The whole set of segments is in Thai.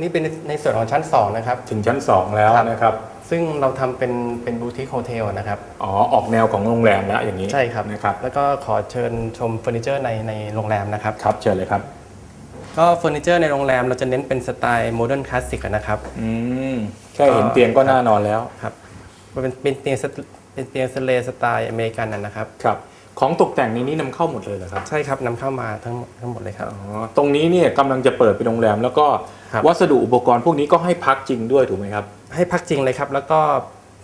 นี่เป็นในส่วนของชั้น 2 นะครับ ถึงชั้น 2 แล้วครับนะครับ ซึ่งเราทำเป็นเป็นบูติกโฮเทลนะครับ อ๋อออกแนวของโรงแรมแล้วอย่างนี้ใช่ครับ นะครับแล้วก็ขอเชิญชมเฟอร์นิเจอร์ในในโรงแรมนะครับ ครับเชิญเลยครับ ก็เฟอร์นิเจอร์ในโรงแรมเราจะเน้นเป็นสไตล์โมเดิร์นคลาสสิกนะครับ อืมแค่เห็นเตียงก็น่านอนแล้วครับมันเป็นเป็นเตียงสไตเป็นเตียงสเลสไตล์อเมริกันนะนะครับ ครับ ของตกแต่งในนี้นำเข้าหมดเลยเหรอครับ ใช่ครับนำเข้ามาทั้งหมดทั้งหมดเลยครับ อ๋อ ตรงนี้เนี่ยกำลังจะเปิดเป็นโรงแรม แล้วก็ครับ วัสดุอุปกรณ์พวกนี้ก็ให้พักจริงด้วยถูกไหมครับ ให้พักจริงเลยครับ แล้วก็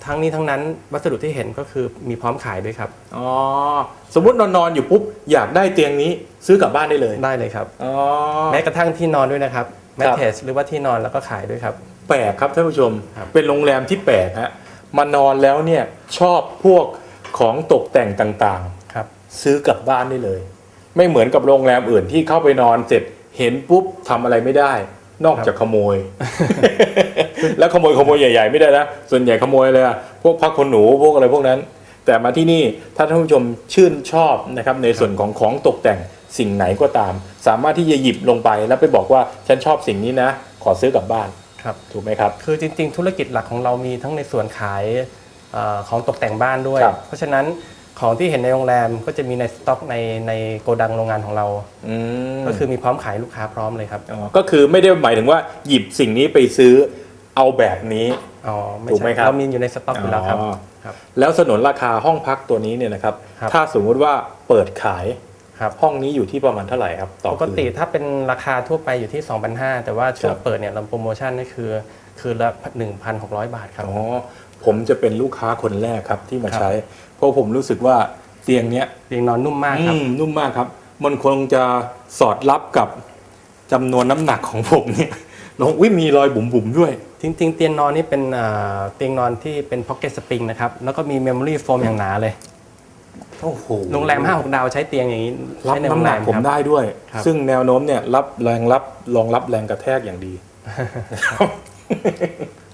ทั้งนี้ทั้งนั้นวัสดุที่เห็นก็คือมีพร้อมขายด้วยครับ อ๋อ สมมตินอนนอนๆอยู่ปุ๊บอยากได้เตียงนี้ซื้อกลับบ้านได้เลย ได้เลยครับ อ๋อ แม้กระทั่งที่นอนด้วยนะครับแมทเทสหรือว่าที่นอนแล้วก็ขายด้วยครับ แปลกครับท่านผู้ชม ครับ เป็นโรงแรมที่แปลกฮะมานอนแล้วเนี่ยชอบพวกของตกแต่งต่างครับๆ ซื้อกลับบ้านได้เลย ไม่เหมือนกับโรงแรมอื่นที่เข้าไปนอนเสร็จเห็นปุ๊บทำอะไรไม่ได้ นอกจากขโมย แล้วขโมยขโมยใหญ่ ๆ ไม่ได้นะส่วนใหญ่ขโมยเลยอะพวกพักคนหนูพวกอะไรพวกนั้น แต่มาที่นี่ถ้าท่านผู้ชมชื่นชอบนะครับในส่วนของของตกแต่งสิ่งไหนก็ตาม สามารถที่จะหยิบลงไปแล้วไปบอกว่าฉันชอบสิ่งนี้นะ ขอซื้อกลับบ้านครับถูกไหมครับ คือจริง ๆ ธุรกิจหลักของเรามีทั้งในส่วนขายเออของตกแต่งบ้านด้วยครับเพราะฉะนั้น ของที่เห็นในโรงแรมก็จะมีในสต็อกในในโกดังโรงงานของเรา อืมก็คือมีพร้อมขายลูกค้าพร้อมเลยครับอ๋อก็คือไม่ได้หมายถึงว่าหยิบสิ่งนี้ไปซื้อเอาแบบนี้ อ๋อไม่ถูกไหมใช่ครับ เรามีอยู่ในสต็อกอยู่แล้วครับ อ๋อครับ แล้วสนนราคาห้องพักตัวนี้เนี่ยนะครับ ครับ ถ้าสมมุติว่าเปิดขายครับ ห้องนี้อยู่ที่ประมาณเท่าไหร่ครับต่อปกติคืนถ้าเป็นราคาทั่วไปอยู่ที่ 2,500 แต่ว่าช่วคงรับ เปิดเนี่ยเราโปรโมชั่นนี่คือ คืนละ 1,600 บาทครับ อ๋อ ผมจะเป็นลูกค้าคนแรกครับที่มาครับใช้ เพราะผมรู้สึกว่าเตียงเนี้ยเตียงนอนนุ่มมากครับอืมนุ่มมากครับ มันคงจะสอดรับกับจำนวนน้ำหนักของผมเนี่ยลองวิมีรอยบุ๋มๆด้วย จริงๆ เตียงนอนนี่เป็นอ่าเตียงนอนที่เป็นพ็อกเก็ตสปริงนะครับ แล้วก็มีเมมโมรี่โฟมอย่างหนาเลย โอ้โห โรงแรม 5-6 ดาวใช้เตียงอย่างนี้รับใช้ในโรน้ำงหแรนักมผมครับ ได้ด้วย ครับ ซึ่งแนวโน้มเนี่ยรับแรงรับรองรับแรงกระแทกอย่างดี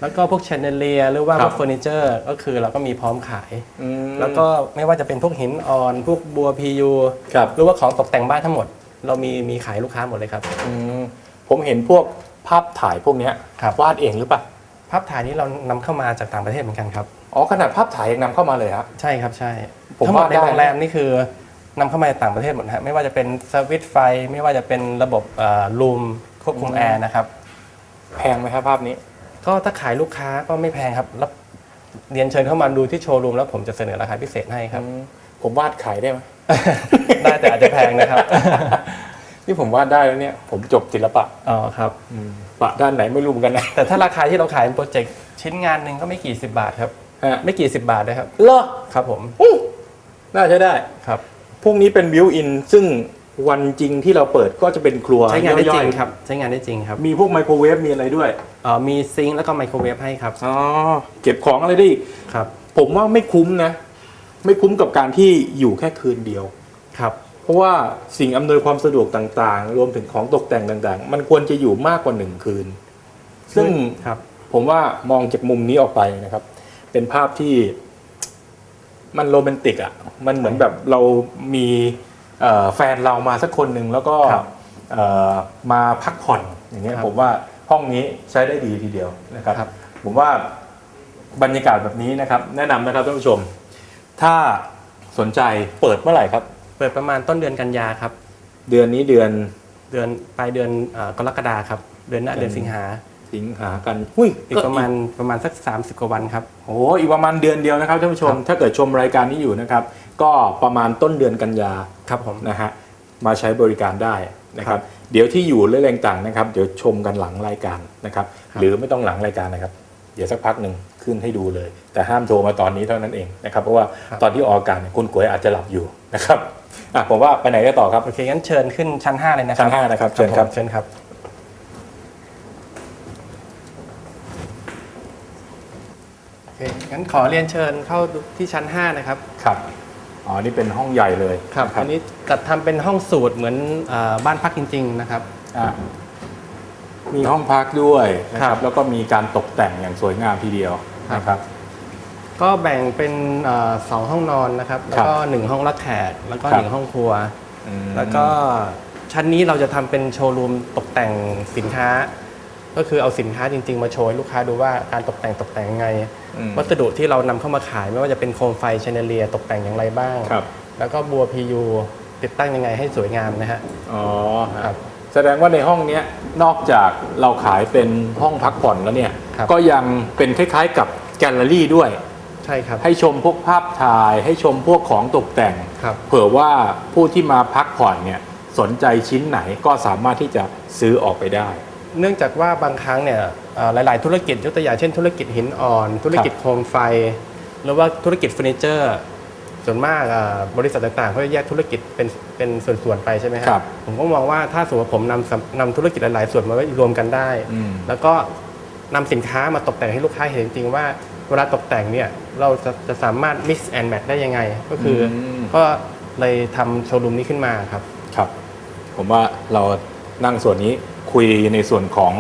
แล้วก็พวกแชนเดเลียหรือว่าครัพบวกเฟอร์นิเจอร์ก็คือเราก็มีพร้อมขายอืมแล้วก็ไม่ว่าจะเป็นพวกหินอ่อน พวกบัวพียูครับหรือว่าของตกแต่งบ้านทั้งหมด เรามีมีขายลูกค้าหมดเลยครับอืมผมเห็นพวกภาพถ่ายพวกเนี้ยครับวาดเองหรือเปล่าภาพถ่ายนี้เรานำเข้ามาจากต่างประเทศเหมือนกันครับอ๋อขนาดภาพถ่ายยังนำเข้ามาเลยครับใช่ครับใช่ผมทั้งหมดว่าในได้โรงแรมนี่คือนำเข้ามาจากต่างประเทศหมดนะฮะไม่ว่าจะเป็นสวิตช์ไฟ ไม่ว่าจะเป็นระบบลูมควบคุมแอร์นะครับแพงไหมครับภาพนี้ ก็ถ้าขายลูกค้าก็ไม่แพงครับรับเรียนเชิญเข้ามาดูที่โชว์รูมแล้วผมจะเสนอราคาพิเศษให้ครับ ผมวาดขายได้ไหม ได้แต่อาจจะแพงนะครับ นี่ผมวาดได้แล้วเนี่ย ผมจบศิลปะอ๋อครับ ปะด้านไหนไม่รู้เหมือนกันนะแต่ถ้าราคาที่เราขายเป็นโปรเจกต์ชิ้นงานหนึ่งก็ไม่กี่สิบบาทครับฮะไม่กี่สิบบาทนะครับเหรอครับผมอู้น่าใช้ได้ครับ พวกนี้เป็นบิวอินซึ่ง วันจริงที่เราเปิดก็จะเป็นครัวใช้งานได้จริงย่อยๆครับ ใช้งานได้จริงครับ มีพวกไมโครเวฟมีอะไรด้วยเอ่อมีซิงค์แล้วก็ไมโครเวฟให้ครับอ๋อเก็บของอะไรได้อีกครับ ผมว่าไม่คุ้มนะ ไม่คุ้มกับการที่อยู่แค่คืนเดียวครับ เพราะว่าสิ่งอำนวยความสะดวกต่างๆ รวมถึงของตกแต่งต่างๆ มันควรจะอยู่มากกว่าหนึ่งคืน ซึ่งครับ ผมว่ามองจากมุมนี้ออกไปนะครับ เป็นภาพที่มันโรแมนติกอะ่ะ มันเหมือนแบบเรามีเอ่อ แฟนเรามาสักคนหนึ่งแล้วก็ครับเอ่อมาพักผ่อนอย่างเงี้ยครับผมว่าห้องนี้ใช้ได้ดีทีเดียวนะครับครับ ผมว่าบรรยากาศแบบนี้นะครับ แนะนำนะครับท่านผู้ชม ถ้าสนใจเปิดเมื่อไหร่ครับ เปิดประมาณต้นเดือนกันยาครับ เดือนนี้เดือนเดือนปลายเดือนเอ่อกรกฎาครับ เดือนหน้าเดืเดืออนนสิงหาสิงหากันหุ้ยอีกประมาณประมาณสัก 30 กว่าวันครับโอ้โหอีกประมาณเดือนเดียวนะครับท่านผู้ชมครับถ้าเกิดชมรายการนี้อยู่นะครับ ก็ประมาณต้นเดือนกันยาครับผมนะฮะมาใช้บริการได้นะครัครับบเดี๋ยวที่อยู่และแรงต่างนะครับ เดี๋ยวชมกันหลังรายการนะครับครับ หรือไม่ต้องหลังรายการนะครับ เดี๋ยวสักพักหนึ่งขึ้นให้ดูเลย แต่ห้ามโทรมาตอนนี้เท่านั้นเองนะครับเพราะว่าตอนที่ออกอากาศเนี่ยคุณกวยอาจจะหลับอยู่นะครับอะผมว่าไปไหนได้ต่อครับโอเคงั้นเชิญขึ้นชั้น 5 เลยนะครัชั้นห้านะครับเชิญครับผมเชิญครับโอเคงั้นขอเรียนเชิญเข้าที่ชั้น 5 นะครับครับ อ๋อ นี่เป็นห้องใหญ่เลยครับนะอันนี้จัดทำเป็นห้องสูตรเหมือนเออบ้านพักจริง ๆ นะครับ อะมีห้องพักด้วยนะคครัรับบ แล้วก็มีการตกแต่งอย่างสวยงามทีเดียวครับนะครับ ก็แบ่งเป็นเอ่อสองห้องนอนนะครับ แล้วก็หนึ่งห้องรับแขกแล้วก็ครับ หนึ่งห้องครัวอืมแล้วก็ชั้นนี้เราจะทำเป็นโชว์รูมตกแต่งสินค้า ก็คือเอาสินค้าจริง ๆ มาโชว์ให้ลูกค้าดูว่าการตกแต่งตกแต่งยังไงอืมวัสดุที่เรานำเข้ามาขายไม่ว่าจะเป็นโคมไฟแชนเดเลียตกแต่งอย่างไรบ้างครับแล้วก็บัว PU ติดตั้งยังไงให้สวยงามนะฮะ อ๋อครับ แสดงว่าในห้องเนี้ยนอกจากเราขายเป็นห้องพักผ่อนแล้วเนี่ยครับก็ยังเป็นคล้ายๆกับแกลเลอรี่ด้วย ใช่ครับ ให้ชมพวกภาพถ่าย ให้ชมพวกของตกแต่งครับเผื่อว่าผู้ที่มาพักผ่อนเนี่ยสนใจชิ้นไหนก็สามารถที่จะซื้อออกไปได้ เนื่องจากว่าบางครั้งเนี่ยเอ่อหลาย ๆ ธุรกิจยกตัวอย่างเช่น ธุรกิจหินอ่อน ธุรกิจโคมไฟ หรือว่าธุรกิจเฟอร์นิเจอร์ส่วนมากอ่าบริษัทต่างๆเขาจะแยกธุรกิจเป็นเป็นส่วนๆไปใช่ไหมฮะครับ ผมก็มองว่าถ้าสมมติว่าผมนำสำนำธุรกิจหลายๆส่วนมาไว้รวมกันได้อืมแล้วก็นำสินค้ามาตกแต่งให้ลูกค้าเห็นจริง ๆ ว่าเวลาตกแต่งเนี่ยเราจะจะสามารถ mix and match ได้ยังไง ก็คืออมก็เลยทำโชว์รูมนี้ขึ้นมาครับ ครับ ผมว่าเรานั่งส่วนนี้ คุยในส่วนของ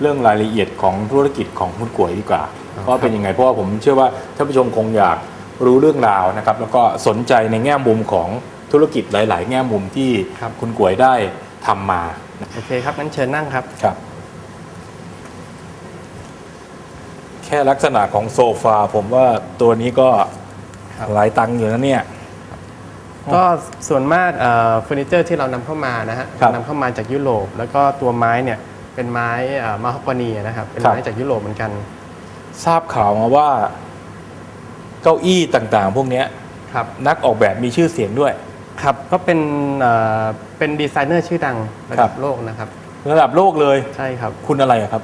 เรื่องรายละเอียดของธุรกิจของคุณก๋วยดีกว่าครับว่าเป็นยังไงเพราะว่าผมเชื่อว่าท่านผู้ชมคงอยากรู้เรื่องราวนะครับ แล้วก็สนใจในแง่มุมของธุรกิจหลาย ๆ แง่มุมที่คุณก๋วยได้ทำมาโอเคครับงั้นเชิญนั่งครับครับ แค่ลักษณะของโซฟาผมว่าตัวนี้ก็ครับหลายตังค์อยู่นะเนี่ย ก็ส่วนมากเอ่อเฟอร์นิเจอร์ที่เรานำเข้ามานะฮะครับนำเข้ามาจากยุโรป แล้วก็ตัวไม้เนี่ยเป็นไม้มาฮอกกานีนะครับเป็นครับไม้จากยุโรปเหมือนกัน ทราบข่าวมาว่าเก้าอี้ต่างๆ พวกเนี้ยครับ นักออกแบบมีชื่อเสียงด้วย ครับก็เป็นเอ่อเป็นดีไซเนอร์ชื่อดังระครัดับบโลกนะครับ ระดับโลกเลยใช่ครับ คุณอะไรอะครับ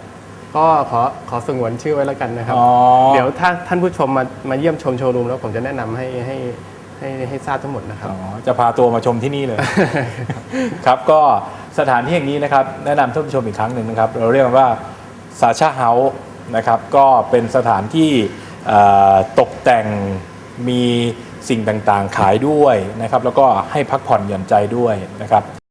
ก็ขอขอสงวนชื่อไว้แล้วกันนะครับ อ๋อ เดี๋ยวถ้าท่านผู้ชมมามาเยี่ยมชมโชว์รูมแล้วผมจะแนะนำให้ให้ ให้ให้ทราบทั้งหมดนะครับ อ๋อ จะพาตัวมาชมที่นี่เลย ครับก็สถานที่แห่งนี้นะครับ แนะนำท่านผู้ชมอีกครั้งหนึ่งนะครับ เราเรียกมันว่าซาชาเฮาส์นะครับ ก็เป็นสถานที่เอ่อตกแต่งมีสิ่งต่างๆ ขายด้วยนะครับ แล้วก็ให้พักผ่อนหย่อนใจด้วยนะครับ